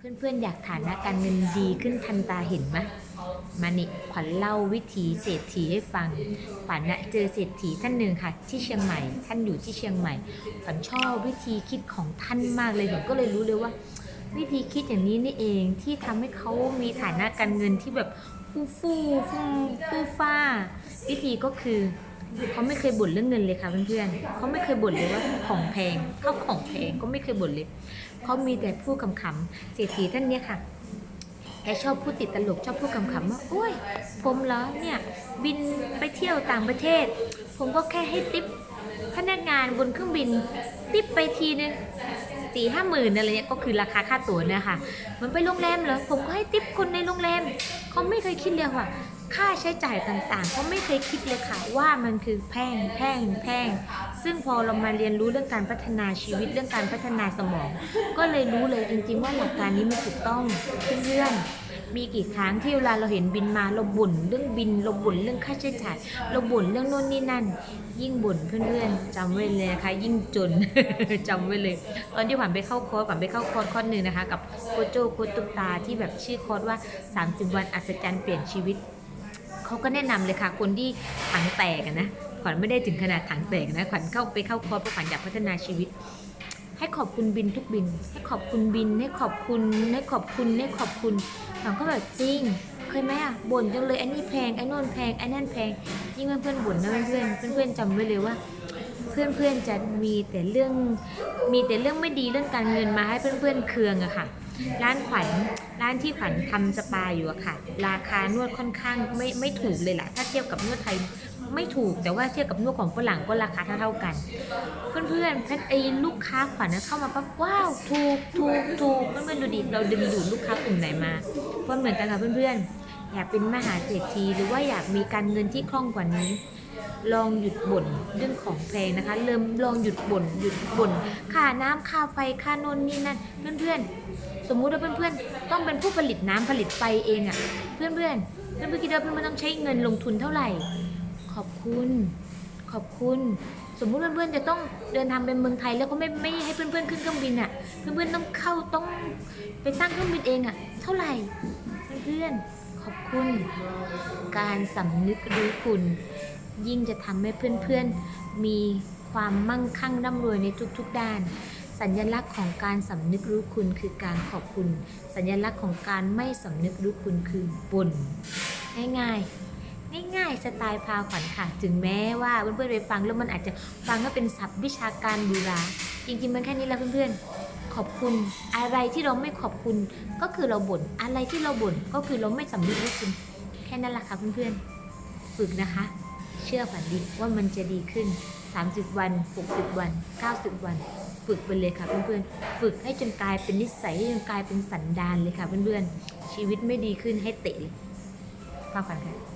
เพื่อนๆ อยากฐานะการเงินดีขึ้นทันตาเห็นไหมมานี่ขวัญเล่าวิถีเศรษฐีให้ฟัง ขวัญนะเจอเศรษฐีท่านหนึ่งค่ะ ที่เชียงใหม่ ท่านอยู่ที่เชียงใหม่ ขวัญชอบวิธีคิดของท่านมากเลยขวัญก็เลยรู้เลยว่า วิธีคิดอย่างนี้นี่เองที่ทำให้เขามีฐานะการเงินที่แบบฟูฟูฟูฟูฟ้า วิธีก็คือ เขาไม่เคยบ่นเรื่องเงินเลยค่ะเพื่อนๆเขาไม่เคยบ่นเลยว่าของแพงเข้าของแพงก็ไม่เคยบ่นเลยเขามีแต่พูดคำๆเศรษฐีท่านเนี้ยค่ะแกชอบพูดติดตลกชอบพูดคำๆว่าโอ้ย ผมเหรอเนี่ยบินไปเที่ยวต่างประเทศ ผมก็แค่ให้ติปพนักงานบนเครื่องบิน ติปไปทีนึงสี่ห้าหมื่นอะไรเงี้ยก็คือราคาค่าตั๋วเนี่ยค่ะ มันไปโรงแรมเหรอผมก็ให้ติปคนในโรงแรมเขาไม่เคยคิดเลยว่า ค่าใช้จ่ายต่างๆเขาไม่เคยคิดเลยค่ะว่ามันคือแพงแพงแพงซึ่งพอเรามาเรียนรู้เรื่องการพัฒนาชีวิตเรื่องการพัฒนาสมอง ก็เลยรู้เลยจริงๆว่าหลักการนี้มันถูกต้องเพื่อนมีกี่ครั้งที่เวลาเราเห็นบินมาเราบ่นเรื่องบินเราบ่นเรื่องค่าใช้จ่ายเราบ่นเรื่องโน่นนี่นั่น ยิ่งบ่นเพื่อนๆจำไว้เลยนะคะยิ่งจนจำไว้เลย ตอนที่ขวัญไปเข้าคอร์สขวัญไปเข้าคอร์สคอร์สหนึ่งนะคะ กับโคโจโคตุตาที่แบบชื่อคอร์สว่า 30 วันอัศจรรย์เปลี่ยนชีวิต เขาก็แนะนำเลยค่ะคนที่ถังแตกนะขวัญไม่ได้ถึงขนาดถังแตกนะขวัญเข้าไปเข้าคอร์สเพราะขวัญอยากพัฒนาชีวิต ให้ขอบคุณบินทุกบิน ให้ขอบคุณบิน ให้ขอบคุณให้ขอบคุณให้ขอบคุณขวัญก็แบบจริงเคยไหมอะบ่นจังเลยไอ้นี่แพงไอ้โน่นแพงไอ้นั่นแพงยิ่งเพื่อนๆบ่นนะเพื่อนๆเพื่อนๆจำไว้เลยว่าเพื่อนๆจะมีแต่เรื่องมีแต่เรื่องไม่ดีเรื่องการเงินมาให้เพื่อนๆเคืองอะค่ะ ร้านขวัญร้านที่ขวัญทำสปาอยู่อะค่ะ ราคานวดค่อนข้างไม่ไม่ถูกเลยแหละถ้าเทียบกับนวดไทยไม่ถูกแต่ว่าเทียบกับนวดของฝรั่งก็ราคาเท่าๆกัน เพื่อนๆเพชรไอ้ลูกค้าขวัญนะเข้ามาปั๊บว้าวถูกถูกถูกเพื่อนๆดูดิเราดึงดูดลูกค้ากลุ่มไหนมาเพราะเหมือนกันค่ะเพื่อนๆอยากเป็นมหาเศรษฐีหรือว่าอยากมีการเงินที่คล่องกว่านี้ ลองหยุดบ่นเรื่องของแพงนะคะ เริ่มลองหยุดบ่นหยุดบ่นค่าน้ำค่าไฟค่านนนี่นั่นเพื่อนๆ สมมุติว่าเพื่อนๆ ต้องเป็นผู้ผลิตน้ำผลิตไฟเองอะ่ะ เพื่อนๆ เพื่อนๆคิดว่าเพื่อนๆต้องใช้เงินลงทุนเท่าไหร่ ขอบคุณ ขอบคุณสมมุติเพื่อนๆจะต้องเดินทางไปเมืองไทยแล้วก็ไม่ไม่ให้เพื่อนๆขึ้นเครื่องบินอะ่ะ เพื่อนๆต้องเข้าต้องไปสร้างเครื่องบินเองอะ่ะ เท่าไหร่เพื่อนๆขอบคุณ การสำนึกรู้คุณ ยิ่งจะทำให้เพื่อนๆ มีความมั่งคั่งร่ำรวยในทุกๆด้าน สัญลักษณ์ของการสำนึกรู้คุณคือการขอบคุณ สัญลักษณ์ของการไม่สำนึกรู้คุณคือบ่นง่ายๆ ง่ายๆ สไตล์พาขวัญค่ะ ถึงแม้ว่าเพื่อนๆไปฟังแล้วมันอาจจะฟังก็เป็นศัพท์วิชาการบูราจริงๆ มันแค่นี้แหละเพื่อนๆ ขอบคุณอะไรที่เราไม่ขอบคุณก็คือเราบ่นอะไรที่เราบ่นก็คือเราไม่สำนึกรู้คุณแค่นั้นแหละค่ะเพื่อนๆ ฝึกนะคะ เชื่อฝันดิว่ามันจะดีขึ้น 30 วัน 60 วัน 90 วัน ฝึกไปเลยค่ะเพื่อนๆ ฝึกให้จนกลายเป็นนิสัยให้จนกลายเป็นสันดานเลยค่ะเพื่อนๆ ชีวิตไม่ดีขึ้นให้เตะเลยฟังฝันค่ะ